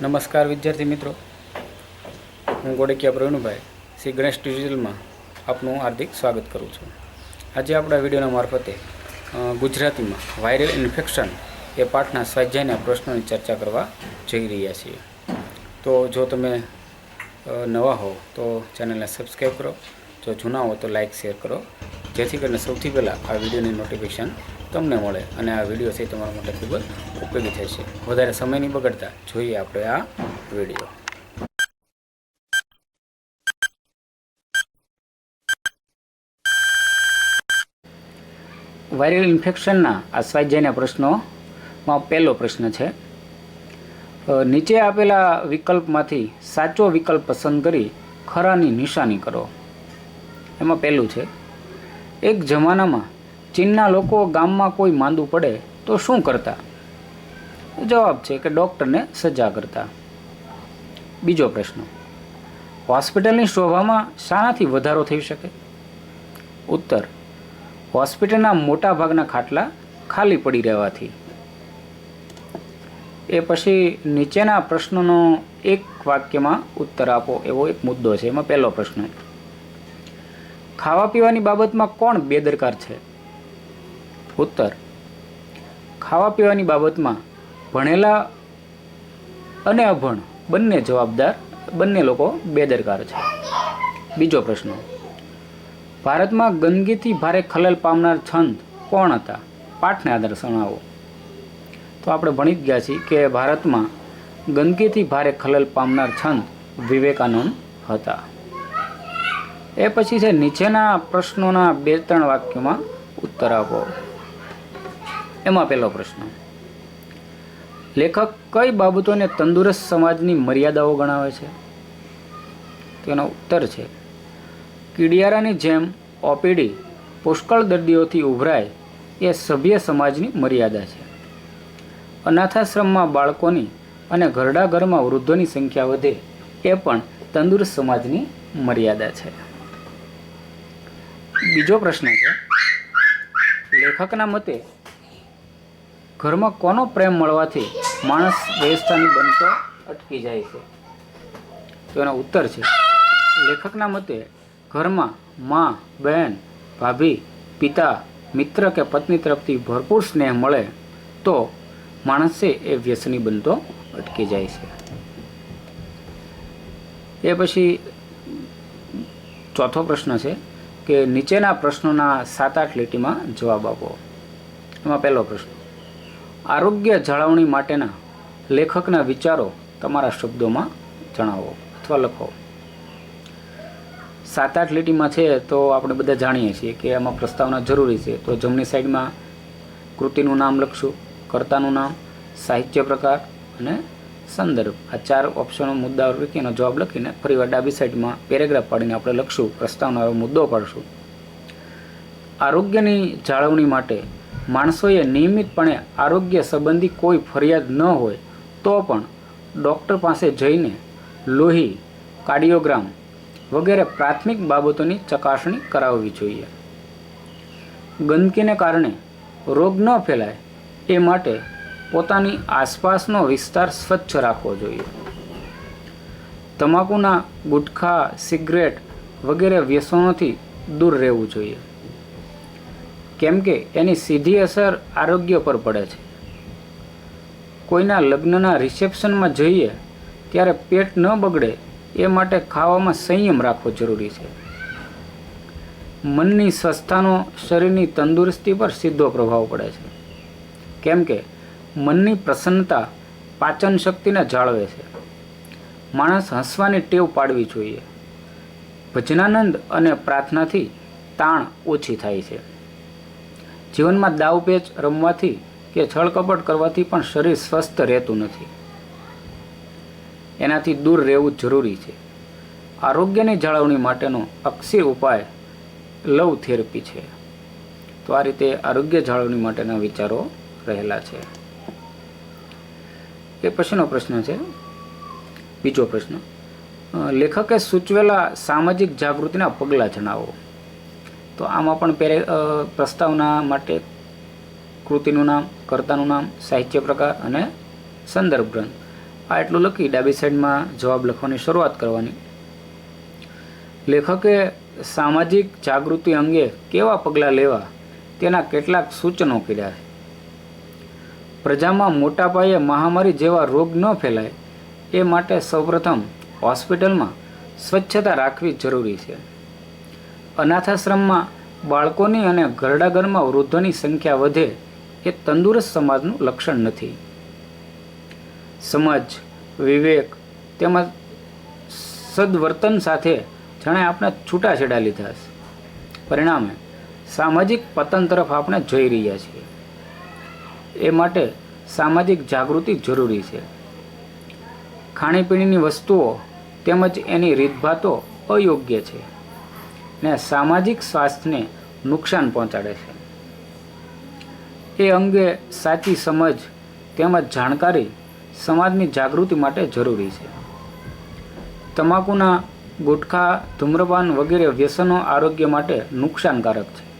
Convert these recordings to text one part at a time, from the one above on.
નમસ્કાર વિદ્યાર્થી મિત્રો. હું ગોડકિયા પ્રવીણભાઈ, શ્રી ગણેશ ડિજિટલમાં આપનું હાર્દિક સ્વાગત કરું છું. આજે આપણા વિડીયોના મારફતે ગુજરાતીમાં વાયરલ ઇન્ફેક્શન એ પાઠના સ્વાધ્યાયના પ્રશ્નોની ચર્ચા કરવા જઈ રહ્યા છીએ. તો જો તમે નવા હો, તો ચેનલને સબસ્ક્રાઈબ કરો. જો જૂના હો, તો લાઇક, શેર કરો. જેથી કરીને સૌથી પહેલાં આ વિડીયોની નોટિફિકેશન તમને મળે અને આ વીડિયો છે તમારા માટે ખૂબ જ ઉપયોગી થશે વધારે સમય નહીં બગડતા. જોઈએ આપણે આ વીડિયો. વાયરલ ઇન્ફેક્શનના આ સ્વાધ્યાયના પ્રશ્નોમાં પહેલો પ્રશ્ન છે. નીચે આપેલા વિકલ્પમાંથી સાચો વિકલ્પ પસંદ કરી ખરાની નિશાની કરો. એમાં પહેલું છે, એક જમાનામાં ચીનના લોકો ગામમાં કોઈ માંદું પડે તો શું કરતા? જવાબ છે કે ડૉક્ટરને સજા કરતા. બીજો પ્રશ્ન. હોસ્પિટલની શોભામાં શાનાથી વધારો થઈ શકે? ઉત્તર. હોસ્પિટલના મોટા ભાગના ખાટલા ખાલી પડી રહેવાથી. એ પછી નીચેના પ્રશ્નોનો એક વાક્યમાં ઉત્તર આપો, એવો એક મુદ્દો છે. એમાં પહેલો પ્રશ્ન. ખાવા પીવાની બાબતમાં કોણ બેદરકાર છે? ઉત્તર. ખાવા પીવાની બાબતમાં ભણેલા અને અભણ બંને જવાબદાર, બંને લોકો બેદરકાર છે. બીજો પ્રશ્ન. ભારતમાં ગંદકીથી ભારે ખલેલ પામનાર છંદ કોણ હતા? પાઠને આધારે જણાવો તો આપણે ભણી જ ગયા છીએ કે ભારતમાં ગંદકીથી ભારે ખલેલ પામનાર છંદ વિવેકાનંદ હતા. એ પછી છે નીચેના પ્રશ્નોના બે ત્રણ વાક્યોમાં ઉત્તર આપો. એમાં પહેલો પ્રશ્ન. લેખક કઈ બાબતોને તંદુરસ્ત સમાજની મર્યાદાઓ ગણાવે છે? તેનો ઉત્તર છે, કીડિયારાની જેમ ઓપીડી પુષ્કળ દર્દીઓથી ઉભરાય એ સભ્ય સમાજની મર્યાદા છે. અનાથાશ્રમમાં બાળકોની અને ઘરડા ઘરમાં વૃદ્ધોની સંખ્યા વધે એ પણ તંદુરસ્ત સમાજની મર્યાદા છે. બીજો પ્રશ્ન છે, લેખકના મતે ઘરમાં કોનો પ્રેમ મળવાથી માણસ વ્યવસ્થાની બનતો અટકી જાય છે? તો એનો ઉત્તર છે, લેખકના મતે ઘરમાં મા, બહેન, ભાભી, પિતા, મિત્ર કે પત્ની તરફથી ભરપૂર સ્નેહ મળે તો માણસ એ વ્યસની બનતો અટકી જાય છે. એ પછી ચોથો પ્રશ્ન છે કે નીચેના પ્રશ્નોના સાત આઠ લીટીમાં જવાબ આપો. એમાં પહેલો પ્રશ્ન આરોગ્ય જાળવણી માટેના લેખકના વિચારો તમારા શબ્દોમાં જણાવો અથવા લખો. સાત આઠ લીટીમાં છે તો આપણે બધા જાણીએ છીએ કે આમાં પ્રસ્તાવના જરૂરી છે. તો જમણી સાઈડમાં કૃતિનું નામ લખશું, કર્તાનું નામ, સાહિત્ય પ્રકાર અને સંદર્ભ. આ ચાર ઓપ્શનો મુદ્દાઓ લખી જવાબ લખીને ફરીવાર ડાબી સાઈડમાં પેરેગ્રાફ પાડીને આપણે લખશું પ્રસ્તાવના મુદ્દો પાડશું. આરોગ્યની જાળવણી માટે માણસોએ નિયમિતપણે આરોગ્ય સંબંધી કોઈ ફરિયાદ ન હોય, તો પણ ડૉક્ટર પાસે જઈને લોહી, કાર્ડિયોગ્રામ વગેરે પ્રાથમિક બાબતોની ચકાસણી કરાવવી જોઈએ. ગંદકીને કારણે રોગ ન ફેલાય એ માટે પોતાની આસપાસનો વિસ્તાર સ્વચ્છ રાખવો જોઈએ. તમાકુના ગુટખા, સિગરેટ વગેરે વ્યસનોથી દૂર રહેવું જોઈએ. કેમ કે એની સીધી અસર આરોગ્ય પર પડે છે. કોઈના લગ્નના રિસેપ્શનમાં જઈએ ત્યારે પેટ ન બગડે એ માટે ખાવામાં સંયમ રાખવો જરૂરી છે. મનની સ્વસ્થતાનો શરીરની તંદુરસ્તી પર સીધો પ્રભાવ પડે છે. કેમ કે મનની પ્રસન્નતા પાચન શક્તિને જાળવે છે. માણસ હસવાની ટેવ પાડવી જોઈએ. ભજનાનંદ અને પ્રાર્થનાથી તાણ ઓછી થાય છે. જીવનમાં દાવપેચ રમવાથી કે છળકપટ કરવાથી પણ શરીર સ્વસ્થ રહેતું નથી. એનાથી દૂર રહેવું જરૂરી છે. આરોગ્યની જાળવણી માટેનો અક્ષી ઉપાય લવ થેરપી છે. તો આ રીતે આરોગ્ય જાળવણી માટેના વિચારો રહેલા છે. એ પછીનો પ્રશ્ન છે. બીજો પ્રશ્ન. લેખકે સૂચવેલા સામાજિક જાગૃતિના પગલાં જણાવો. તો આમાં પણ પેરે પ્રસ્તાવના માટે કૃતિનું નામ, કર્તાનું નામ, સાહિત્ય પ્રકાર અને સંદર્ભ ગ્રંથ. આ એટલું લખી ડાબી સાઈડમાં જવાબ લખવાની શરૂઆત કરવાની. લેખકે સામાજિક જાગૃતિ અંગે કેવા પગલાં લેવા તેના કેટલાક સૂચનો કર્યા. પ્રજામાં મોટા પાયે મહામારી જેવા રોગ ન ફેલાય, એ માટે સૌપ્રથમ હોસ્પિટલમાં સ્વચ્છતા રાખવી જરૂરી છે. અનાથાશ્રમમાં બાળકોની અને ઘરડા ઘરમાં વૃદ્ધોની સંખ્યા વધે એ તંદુરસ્ત સમાજનું લક્ષણ નથી. સમજ, વિવેક તેમજ સદવર્તન સાથે જાણે આપણે છૂટાછેડા લીધા છે પરિણામે સામાજિક પતન તરફ આપણે જઈ રહ્યા છીએ. એ માટે સામાજિક જાગૃતિ જરૂરી છે. ખાણીપીણીની વસ્તુઓ તેમજ એની રીતભાતો અયોગ્ય છે. ને સામાજિક સ્વાસ્થ્યને નુકસાન પહોંચાડે છે. એ અંગે સાચી સમજ તેમજ જાણકારી સમાજની જાગૃતિ માટે જરૂરી છે. તમાકુના ગુટખા, ધૂમ્રપાન વગેરે વ્યસનો આરોગ્ય માટે નુકસાનકારક છે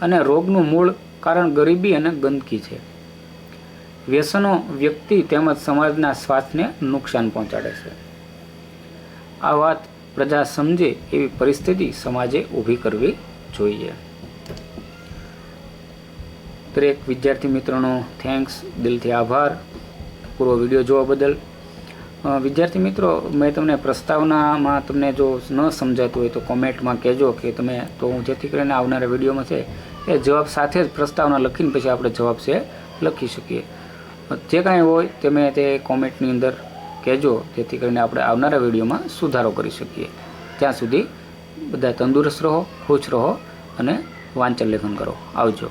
અને રોગનું મૂળ કારણ ગરીબી અને ગંદકી છે. વ્યસનો વ્યક્તિ તેમજ સમાજના સ્વાસ્થ્યને નુકસાન પહોંચાડે છે. આ વાત પ્રજા સમજે એવી પરિસ્થિતિ સમાજે ઊભી કરવી જોઈએ. દરેક વિદ્યાર્થી મિત્રોનો થેન્ક્સ દિલથી આભાર. પૂરો વીડિયો જોવા બદલ. વિદ્યાર્થી મિત્રો, મેં તમને પ્રસ્તાવનામાં તમને જો ન સમજાતું હોય તો કોમેન્ટમાં કહેજો કે તમે, તો હું જેથી કરીને આવનારા વિડીયોમાં છે એ જવાબ સાથે જ પ્રસ્તાવના લખીને પછી આપણે જવાબ છે લખી શકીએ. જે કાંઈ હોય તમે તે કોમેન્ટની અંદર કહેજો, જેથી કરીને આપણે આવનારા વિડીયોમાં સુધારો કરી શકીએ. ત્યાં સુધી બધા તંદુરસ્ત રહો, ખુશ રહો અને વાંચન લેખન કરો. આવજો.